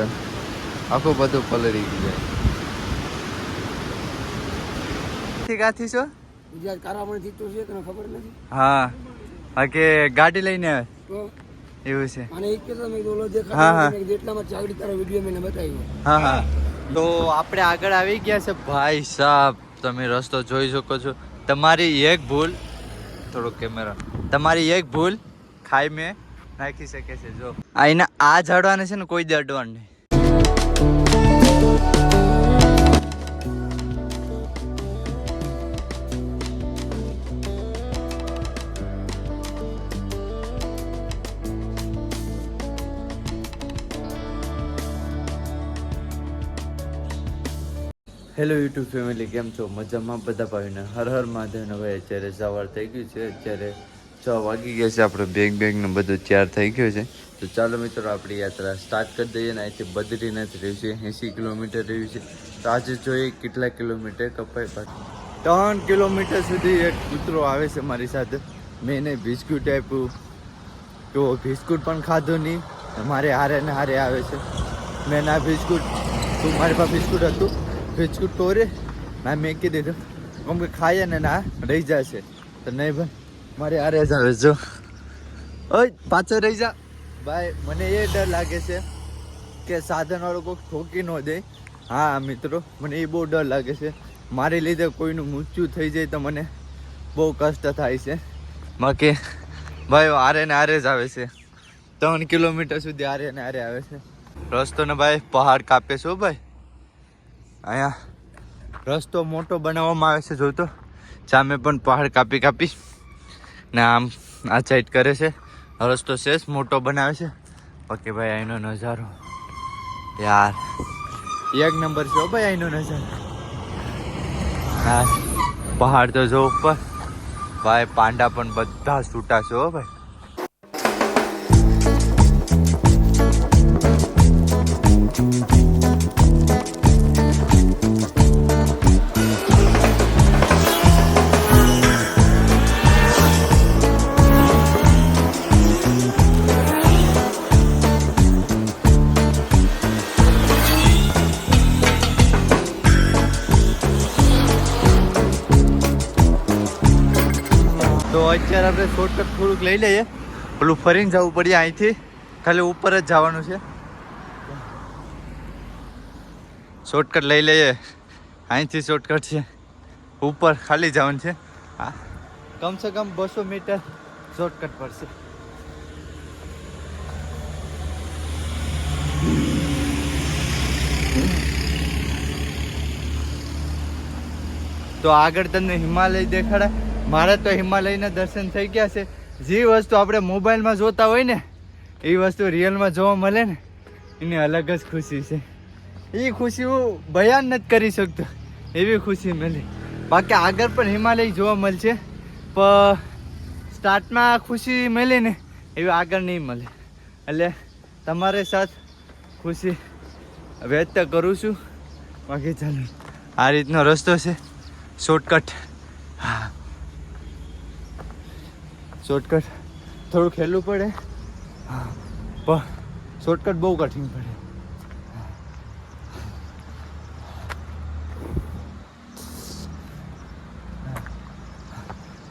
જો આખું બધું પલળી ગયું છે. કાથી છો? ગુજરાત કારામણથી છે તને ખબર નથી? હા. હા કે ગાડી લઈને એવું છે. અને એક કે તમે ઓલો હા, હા. મેં કીધું તારો વીડિયો મેં બતાવ્યો. હા હા. તો આપણે આગળ આવી ગયા છે. ભાઈ સાહેબ તમે રસ્તો જોઈ શકો છો. તમારી એક ભૂલ થોડો કેમેરા. તમારી એક ભૂલ ખાઈ મેં નાખી શકે છે. જો. આ એના આ ઝાડવાને છે ને કોઈ દડવાનું નહીં. હેલો યુટ્યુબ ફેમિલી કેમ છો? મજામાં? બધા ભાવીને હર હર મહાદેવને ભાઈ. અત્યારે સવાર થઈ ગયું છે. અત્યારે છ વાગી ગયા છે. આપણે બેગ બેગ બધો બધું તૈયાર થઈ ગયું છે. તો ચાલો મિત્રો, આપણી યાત્રા સ્ટાર્ટ કરી દઈએ ને. અહીંથી બદ્રીનાથ રહ્યું છે. એંસી કિલોમીટર રહ્યું છે. તો આજે જોઈએ કેટલા કિલોમીટર કપાય પાછું. ત્રણ કિલોમીટર સુધી એક કૂતરો આવે છે મારી સાથે. મેં એને બિસ્કુટ આપ્યું. તો બિસ્કુટ પણ ખાધું નહીં. મારે હારે ને હારે આવે છે. મેં ના બિસ્કુટ. તું મારી પાસે બિસ્કુટ હતું? બિસ્કુટ તોરે ના, મેં કીધી દીધું. કેમ કે ખાઈએ ને ના, રહી જશે. તો નહીં ભાઈ, મારે આ જ આવે જો. ઓય, પાછો રહી જા. ભાઈ, મને એ ડર લાગે છે કે સાધન વાળો કોઈ ઠોકી ન દે. હા, મિત્રો, મને એ બહુ ડર લાગે છે. મારી લીધે કોઈનું મૃત્યુ થઈ જાય તો મને બહુ કષ્ટ થાય છે. બાકી ભાઈ આરે ને આરે જ આવે છે. ત્રણ કિલોમીટર સુધી આરે ને આરે આવે છે. રસ્તો ને ભાઈ, પહાડ કાપે છો ભાઈ. અહીંયા રસ્તો મોટો બનાવવામાં આવે છે જોતો સામે પણ પહાડ કાપી કાપી. ને આમ આ સાઈડ કરે છે. રસ્તો શેષ મોટો બનાવે છે. ઓકે ભાઈ અહીંનો નજારો. યાર. એક નંબર છે ભાઈ અહીંનો નજારો. હા પહાડ તો જો ઉપર. ભાઈ, પાંડા પણ બધા છૂટા છે હો ભાઈ. આપણે શોર્ટકટ થોડુંક લઈ લઈએ. પેલું ફરીને જવું પડે અહીંથી. ખાલી ઉપર જ જવાનું છે. શોર્ટકટ લઈ લઈએ. અહીંથી શોર્ટકટ છે. ઉપર ખાલી જવાનું છે. હા. કમસે કમ બસો મીટર શોર્ટકટ પડશે. તો આગળ તમને હિમાલય દેખાડે. મારે તો હિમાલયના દર્શન થઈ ગયા છે. જે વસ્તુ આપણે મોબાઈલમાં જોતા હોય ને, એ વસ્તુ રિયલમાં જોવા મળે ને, એની અલગ જ ખુશી છે. એ ખુશી હું બયાન નથી કરી શકતો, એવી ખુશી મળી. બાકી આગળ પણ હિમાલય જોવા મળશે, પણ સ્ટાર્ટમાં ખુશી મળી ને, એવી આગળ નહીં મળે. એટલે તમારે સાથ ખુશી વ્યક્ત કરું છું. બાકી ચાલો, આ રીતનો રસ્તો છે. શોર્ટકટ હા. શોર્ટકટ થોડું ખેલવું પડે. પણ શોર્ટકટ બહુ કઠિન પડે.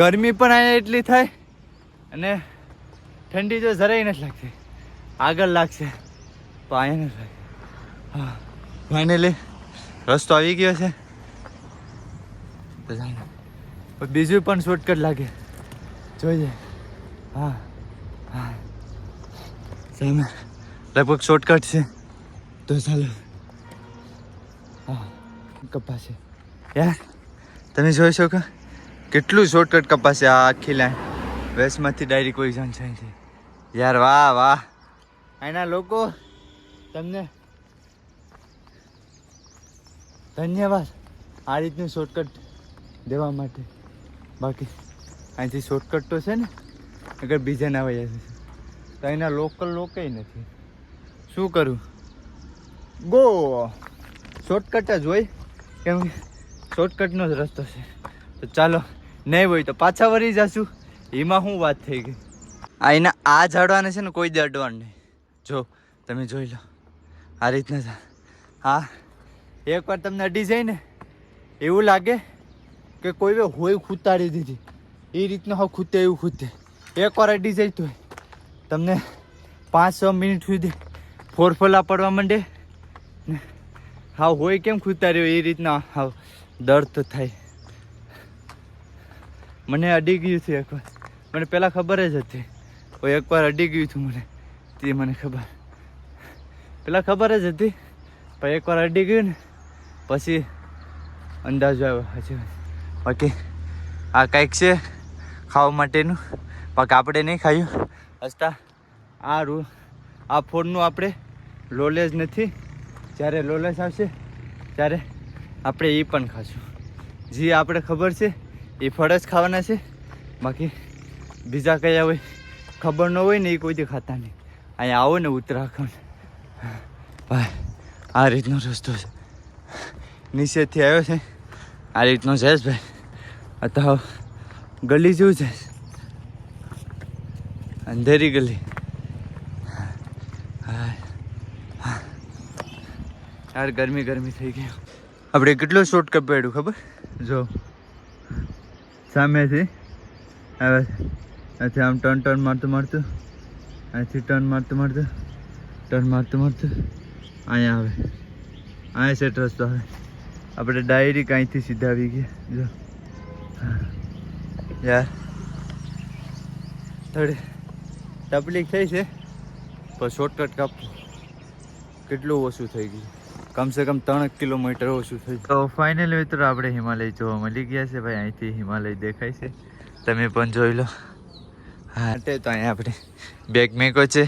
ગરમી પણ અહીંયા એટલી થાય અને ઠંડી તો જરાય નથી લાગતી. આગળ લાગશે તો અહીંયા નથી લાગે હા ફાઇનલી રસ્તો આવી ગયો છે. પણ બીજું પણ શોર્ટકટ લાગે. જોઈએ. હા હા. સામે. લગભગ શોર્ટકટ છે. તો ચાલો. હા, કપાશે. યાર, તમે જોઈ શકો? કેટલું શોર્ટકટ કપાશે આ આખી લાઈન વેસ્ટમાંથી ડાયરી કોઈ જાણ છે. યાર, વાહ વાહ. અહીંના લોકો, તમને ધન્યવાદ આ રીતનું શોર્ટકટ દેવા માટે. બાકી અહીંથી શોર્ટકટ તો છે ને, અગર બીજા ના વયા જશે તો અહીંના લોકલ લોકો નથી. શું કરું? ગો! શોર્ટકટ જ હોય. કેમ કે શોર્ટકટનો જ રસ્તો છે. તો ચાલો, નહીં હોય તો પાછા વળી જશું. એમાં શું વાત થઈ ગઈ. એના આ ઝાડવાને છે ને કોઈ દડવાનું નહીં. જો, તમે જોઈ લો. આ રીતના. હા, એકવાર તમને અડી જાય ને, એવું લાગે કે કોઈ હોય ખૂતાડી દીધી. એ રીતનું હવે ખૂતે એવું ખૂતે એકવાર અડી જાય તો તમને પાંચ છ મિનિટ સુધી ફોરફોલા પડવા માંડે. ને હા હોય કેમ ખૂતાર્યો એ રીતના હા દર્દ થાય. મને અડી ગયું હતું એકવાર મને પહેલાં ખબર જ હતી. કોઈ એકવાર અડી ગયું હતું મને. તે મને ખબર. પહેલાં ખબર જ હતી. પણ એકવાર અડી ગયું ને, પછી અંદાજો આવ્યો. હજી બાકી આ કંઈક છે. ખાવા માટેનું. પાક આપણે નહીં ખાયું. હસતા આ રૂ, આ ફોનનું આપણે લોલેજ નથી. જ્યારે લોલેજ આવશે, ત્યારે આપણે એ પણ ખાશું. જે આપણે ખબર છે એ ફળ જ ખાવાના છે. બાકી બીજા કયા હોય, ખબર ન હોય ને એ કોઈ દી ખાતા નહીં. અહીંયા આવો ને ઉત્તરાખંડ. ભાઈ, આ રીતનો રસ્તો છે. નીચેથી આવ્યો છે. આ રીતનો છે ભાઈ. અત્યારે ગલી જેવું છે. અંધેરી ગલી. હા. યાર, ગરમી ગરમી થઈ ગઈ. આપણે કેટલો શોર્ટ કપ પડ્યું ખબર? જો. સામેથી હવે અહીંથી આમ ટર્ન ટર્ન મારતું મારતું. અહીંથી ટર્ન મારતું મારતું. ટર્ન મારતું મારતું. અહીંયા આવે. અહીંયા સેટ રસ્તો આવે. આપણે ડાયરેક્ટ અહીંથી સીધા આવી ગયા. જો. યાર થોડી તકલીફ થઈ છે. પણ શોર્ટકટ કાપ કેટલું ઓછું થઈ ગયું. કમસે કમ ત્રણ કિલોમીટર ઓછું થઈ તો ફાઇનલ મિત્રો આપણે હિમાલય જોવા મળી ગયા છે ભાઈ. અહીંથી હિમાલય દેખાય છે. તમે પણ જોઈ લો. હા, તે તો અહીંયા આપણે બેગ મેકો છે.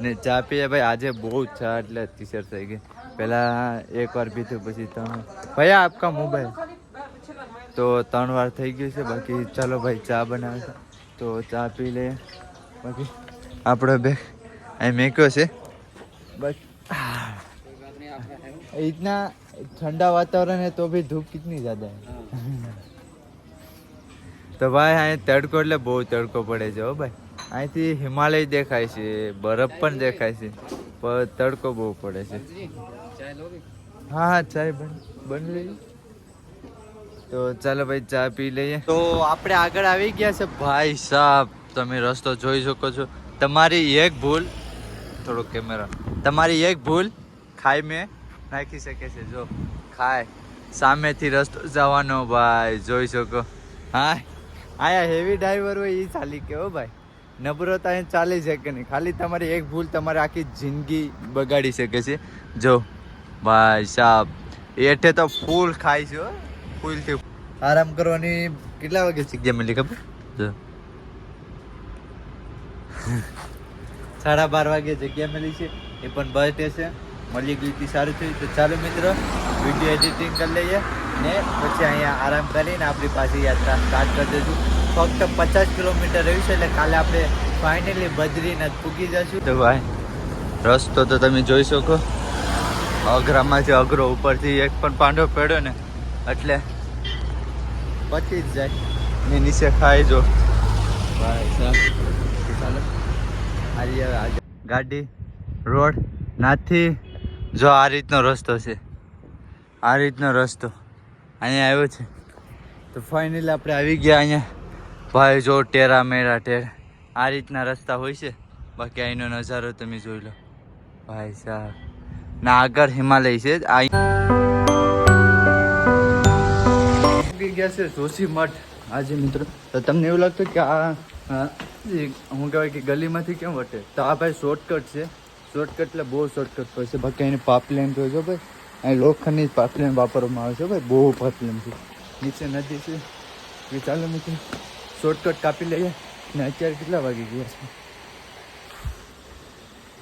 ને ચા પીએ. ભાઈ, આજે બહુ ચા, એટલે ટીશર્ટ થઈ ગઈ. પહેલાં એકવાર પીધું, પછી તમે ભૈયા આપકા મોબાઈલ તો ત્રણ વાર થઈ ગયું છે, બાકી ચાલો ભાઈ ચા બનાવે તો ચા પી લઈએ. બાકી આપણો બે અહીં મેક્યો છે. બસ. ઇતના ઠંડા વાતાવરણ હે તો ભી ધૂપ કેટલી જ્યાદા હે તો ભાઈ અહીં તડકો એટલે બહુ તડકો પડે છે હો ભાઈ. અહીંથી હિમાલય દેખાય છે, બરફ પણ દેખાય છે, પણ તડકો બહુ પડે છે. હા હા, ચાય બની બની લઈ તો ચાલો ભાઈ, ચા પી લઈએ. તો આપણે આગળ આવી ગયા છે. ભાઈ સાહેબ તમે રસ્તો જોઈ શકો છો. તમારી એક ભૂલ, થોડો કેમેરા, તમારી એક ભૂલ ખાઈ મેં નાખી શકે છે. જો, ખાય. સામેથી રસ્તો જવાનો ભાઈ, જોઈ શકો. હા આયા હેવી ડ્રાઈવર હોય એ ચાલી કે હો ભાઈ. નબળો તો અહીં ચાલી શકે નહીં. ખાલી તમારી એક ભૂલ તમારી આખી જિંદગી બગાડી શકે છે. જો, ભાઈ સાહેબ એઠે તો ફૂલ ખાય છે હો, છે આરામ કરવાની કેટલા વાગે જગ્યા મળી ખબર? જો. સાડા બાર વાગે જગ્યા મળી છે. એ પણ બસ સ્ટેશન. મળી ગઈ હતી સારું થયું. તો ચાલો મિત્રો વીડિયો એડિટિંગ કરી લઈએ ને પછી અહીંયા આરામ કરીને આપણી પાછી યાત્રા સ્ટાર્ટ કરી દઈશું ફક્ત પચાસ કિલોમીટર રહ્યું છે એટલે કાલે આપણે ફાઇનલી બદ્રીનાથ પૂકી જશું. તો ભાઈ રસ્તો તો તમે જોઈ શકો. અઘરામાંથી અઘરો ઉપરથી એક પણ પાંડો પડ્યો ને. એટલે પછી જ જાય. ને નીચે ખાઈ જો. ભાઈ સાહેબ ચાલો. આજે આજે ગાડી રોડ નાથી. જો આ રીતનો રસ્તો છે. આ રીતનો રસ્તો. અહીંયા આવ્યો છે. તો ફાઇનલી આપણે આવી ગયા અહીંયા. ભાઈ જો ટેરા મેરા ટેર. આ રીતના રસ્તા હોય છે. બાકી અહીંનો નજારો તમે જોઈ લો. ભાઈ સાહેબ. ના આગળ હિમાલય છે આ ગયા છે જોશી મઠ. આજે મિત્રો, તો તમને એવું લાગતું કે આ હું કહેવાય કે ગલીમાંથી કેમ વટે? તો આ ભાઈ શોર્ટકટ છે. શોર્ટકટ એટલે બહુ શોર્ટકટ છે. બાકી એની પાપલેન તો જો ભાઈ અહીં લોખંડની પાપલેન વાપરવામાં આવે છે ભાઈ, બહુ પાપલેન છે. નીચે નદી છે. એ ચાલો મિત્રો શોર્ટકટ કાપી લઈએ ને અત્યારે કેટલા વાગી ગયા છે?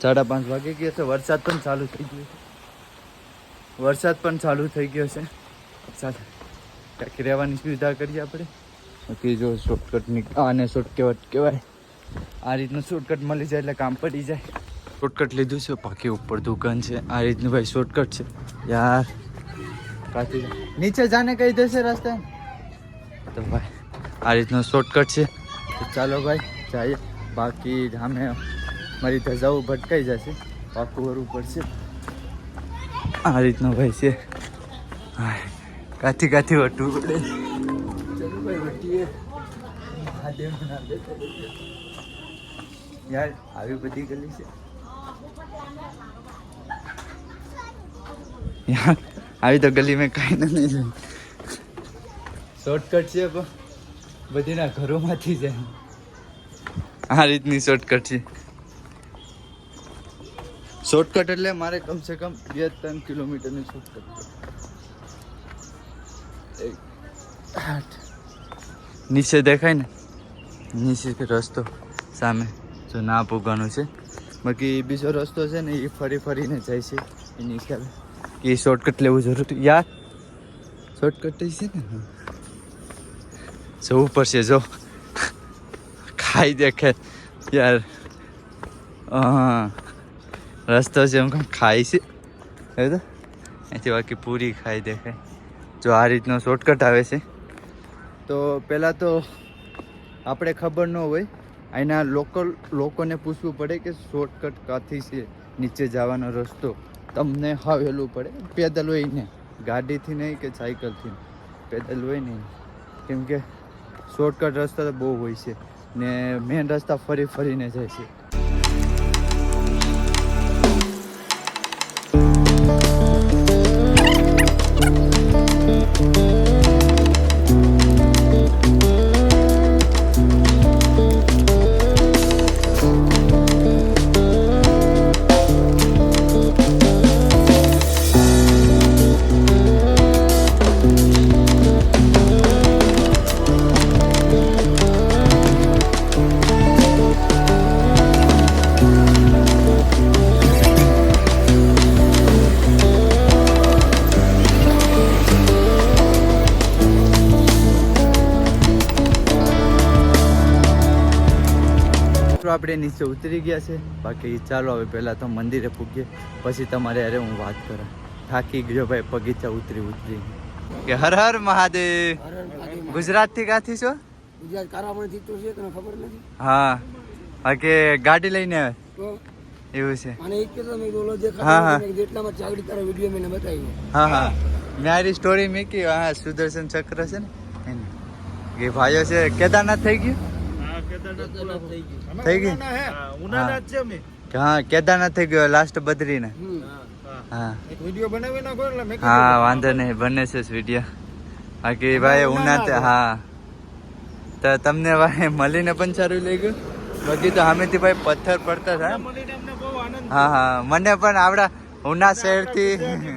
સાડા પાંચ વાગી ગયા છે. વરસાદ પણ ચાલુ થઈ ગયો છે. વરસાદ પણ ચાલુ થઈ ગયો છે. ચાલો. કાંઈક રહેવાની સુવિધા કરીએ આપણે. બાકી જો શોર્ટકટની આને શોર્ટકટ કહેવાય. આ રીતનું શોર્ટકટ મળી જાય એટલે કામ પડી જાય. શોર્ટકટ લીધું છે બાકી ઉપર દુકાન છે. આ રીતનું ભાઈ શોર્ટકટ છે. યાર. કાચી નીચે જાને કહી દેશે રસ્તે. તો ભાઈ આ રીતનો શોર્ટકટ છે. તો ચાલો ભાઈ જઈએ. બાકી સામે મારી ધજાઓ ભટકાઈ જશે. પાકું વરવું પડશે. આ રીતનો ભાઈ છે. હા, કાથી કાથી વટવું પડે. ચલો ભાઈ વટીએ. યાર આવી બધી ગલી છે. યાર આવી તો ગલી મેં કાંઈ નથી જોયું શોર્ટકટ છે પણ બધીના ઘરોમાંથી જાય આ રીતની શોર્ટકટ છે. શોર્ટકટ એટલે મારે કમસે કમ બે ત્રણ કિલોમીટરની શોર્ટકટ નીચે દેખાય ને? નીચે રસ્તો સામે જો ના પૂગવાનું છે. બાકી બીજો રસ્તો છે ને, એ ફરી ફરીને જાય છે. એની ખ્યાલ. એ શોર્ટકટ લેવું જરૂરી યાર શોર્ટકટ છે ને? જવું પડશે જો. ખાઈ દેખે. યાર. રસ્તો છે એમ ખાય છે. અહીંથી બાકી પૂરી ખાઈ દેખાય જો આ રીતનો શોર્ટકટ આવે છે. તો પહેલાં તો આપણે ખબર ન હોય, અહીંના લોકલ લોકોને પૂછવું પડે કે શોર્ટકટ કાથી છે, નીચે જવાનો રસ્તો. તમને હવેલું પડે. પેદલ હોય નહીં ગાડીથી નહીં કે સાયકલથી. પેદલ હોય નહીં કેમ કે શોર્ટકટ રસ્તા તો બહુ હોય છે. ને મેન રસ્તા ફરી ફરીને જાય છે. આપણે નીચે ઉતરી ગયા છે. બાકી ચાલો હવે પહેલાં તો મંદિરે પૂગીએ. પછી તમારે અરે હું વાત કરું. થાકી ગયો ભાઈ બગીચા ઉતરી ઉતરી. કે હર હર મહાદેવ. ગુજરાતથી ક્યાંથી કાથી છો? ગુજરાત કારામણથી તો છે તને ખબર નથી? હા. બાકી ગાડી લઈને આવે? એવું છે. અને એક કહેતો મેં જે હા, હા. નથી. મેં કીધું એટલામાં ચાગડી તારો વીડિયો મેં એને બતાવ્યો. હા હા. મારી આરી સ્ટોરી મૂકી હા સુદર્શન ચક્ર છે ને. કે ભાઈઓ છે કેદારનાથ થઈ ગયું? થઈ ગયું. ઉનાળા છે અમે. હા કેદારનાથ થઈ ગયો લાસ્ટ બદ્રી ને હા એક વીડિયો બનાવી નાખો એટલે મેં હા વાંધો નહીં બને છે વીડિયો બાકી ભાઈ ઉના હા. તો તમને ભાઈ મળીને પણ સારું લઈ ગયું બાકી તો હામેથી ભાઈ પથ્થર પડતા થાય. હા હા. મને પણ આવડા ઉના શહેરથી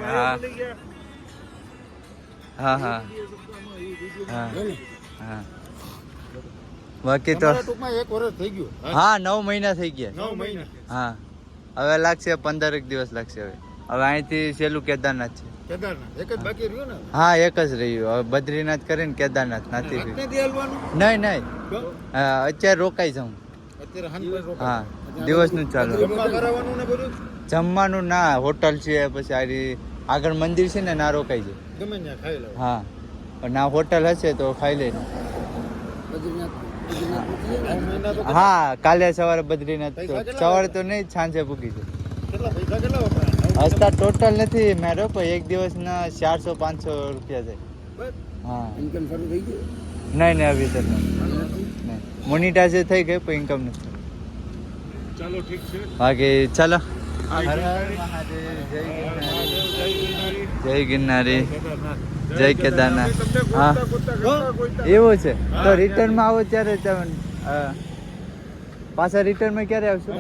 હા. હા હા. હા. હા. બાકી તો ટૂંકમાં એક વર્ષ થઈ ગયું. હા. નવ મહિના થઈ ગયા. નવ મહિના. હા. હવે લાગશે પંદર એક દિવસ લાગશે હવે. હવે અહીંથી છેલ્લું કેદારનાથ છે. કેદારનાથ. એક જ બાકી રહ્યું ને? હા એક જ રહ્યું. હવે બદ્રીનાથ કરીને કેદારનાથ નથી રહ્યું. નહીં નહીં. હા, અત્યારે રોકાઈ જાઉં. હા દિવસનું ચાલુ. જમવાનું ના હોટલ છે પછી આ આગળ મંદિર છે ને ના રોકાઈ જાય. હા. ના હોટલ હશે તો ખાઈ લે બદ્રીનાથ બદ્રીનાથ પૂછીએ ને. નવ મહિના તો હા કાલે સવારે બદ્રીનાથ સવારે તો નહીં સાંજે પૂકી છે હસતા ટોટલ નથી મેરો પણ એક દિવસના ચારસો પાંચસો રૂપિયા છે હા. ઇન્કમ શરૂ થઈ ગયું? નહીં નહીં અભી તક નહીં. મોનિટાઈઝ થઈ ગઈ પણ ઇન્કમ નથી. ચાલો ઠીક છે. બાકી ચાલો. જય ગિરનારી. જય ગિરનારી. જય કેદારનાથ. હા. એવું છે. તો રિટર્નમાં આવો ત્યારે તમે પાછા રિટર્નમાં ક્યારે આવશો?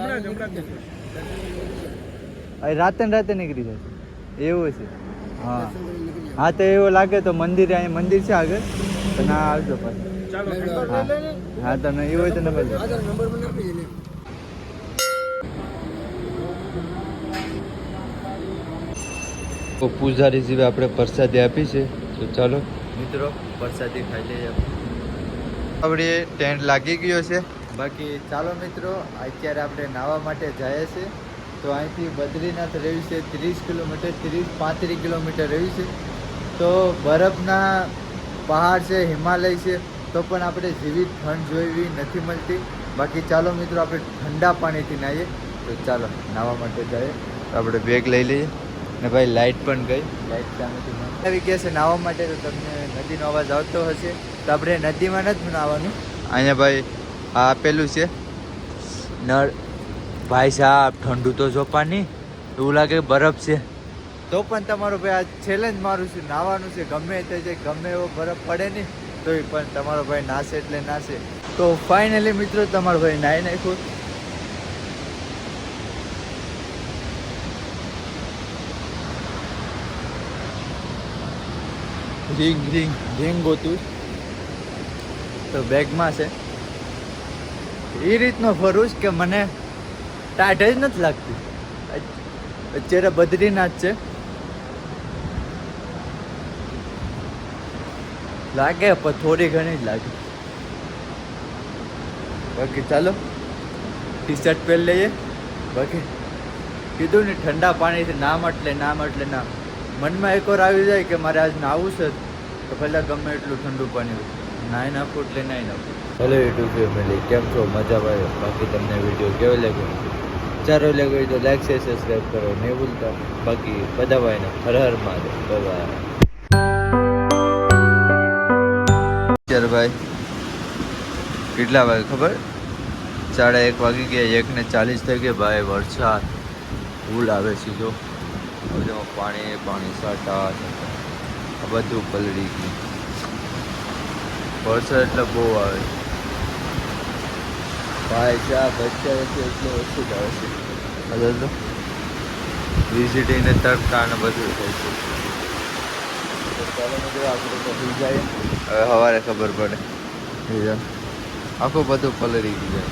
રાતે ને રાતે નીકળી જશે. એવું છે. હા. હા તો એવું લાગે તો મંદિર અહીં મંદિર છે આગળ? તો ના આવજો પાછા. હા. લઈ લઈને હા તો એવું હોય તો નંબર જાઓ. આધાર નંબર મને આપી દે ને તો પૂજારી જીવે આપણે પ્રસાદી આપી છે. તો ચાલો. મિત્રો પ્રસાદી ખાઈ લઈએ આપણે. ટેન્ટ લાગી ગયો છે. બાકી ચાલો મિત્રો અત્યારે આપણે નાવા માટે જઈએ છે તો અહીંથી બદ્રીનાથ રહ્યું છે ત્રીસ કિલોમીટર ત્રીસ પાંત્રીસ કિલોમીટર રહ્યું છે તો બરફના પહાડ છે હિમાલય છે તો પણ આપણે જીવિત ઠંડ જોઈવી નથી મળતી. બાકી ચાલો મિત્રો આપણે ઠંડા પાણીથી નાહીએ. તો ચાલો નાહવા માટે જઈએ. તો આપણે બેગ લઈ લઈએ. ને ભાઈ લાઇટ પણ ગઈ. લાઇટ સામેથી આવી ગયા છે નાહવા માટે તો તમને નદીનો અવાજ આવતો હશે. તો આપણે નદીમાં નથી નાહવાનું અહીંયા ભાઈ આ આપેલું છે. નળ. ભાઈ સાહેબ ઠંડુ તો જો પાણી. એવું લાગે બરફ છે. તો પણ તમારો ભાઈ આ ચેલેન્જ મારું છે. નાવાનું છે. ગમે તે જે ગમે એવો બરફ પડે નહીં તોય પણ તમારો ભાઈ નાશે એટલે નાશે. તો ફાઇનલી મિત્રો તમારો ભાઈ નાહી નાખ્યું. રિંગ રિંગ રિંગ ગોતું. તો બેગમાં છે. એ રીતનો ફરું કે મને ટાઢ જ નથી લાગતી. અત્યારે બદ્રીનાથ છે. લાગે, પણ થોડી ઘણી જ લાગે. બાકી ચાલો ટી શર્ટ પહેરી લઈએ. બાકી કીધું ને ઠંડા પાણીથી નામ એટલે નામ એટલે નામ. મનમાં એકવાર આવી જાય કે મારે આજ નાવું છે તો પહેલાં ગમે એટલું ઠંડુ પાણી હોય. નાહી નાખું એટલે નાહી નાખું. હેલો યુટ્યુબ ફેમિલી કેમ છો? મજા આવે? બાકી તમને વીડિયો કેવો લાગ્યો? સારો લાગ્યો તો લાઈક શેર સબસ્ક્રાઈબ કરો. નહીં ભૂલતા. બાકી બધા ભાઈને હર હર બધા બાય ભાઈ કેટલા વાગે ખબર? સાડા એક વાગી ગયા. એક ને ચાલીસ થઈ ગયા. ભાઈ વરસાદ. ફૂલ આવે સીધો બધામાં પાણી પાણી સાટા, આ બધું પલળી ગયું. વરસાદ એટલે બહુ આવે. ભાઈ સાહેબ અત્યારે છે એટલે ઓછું જ આવે છે. હવે તો? વિઝિટિંગ ને તડકા ને બધું થાય છે. હવે સવારે ખબર પડે. આખું બધું પલળી ગયું.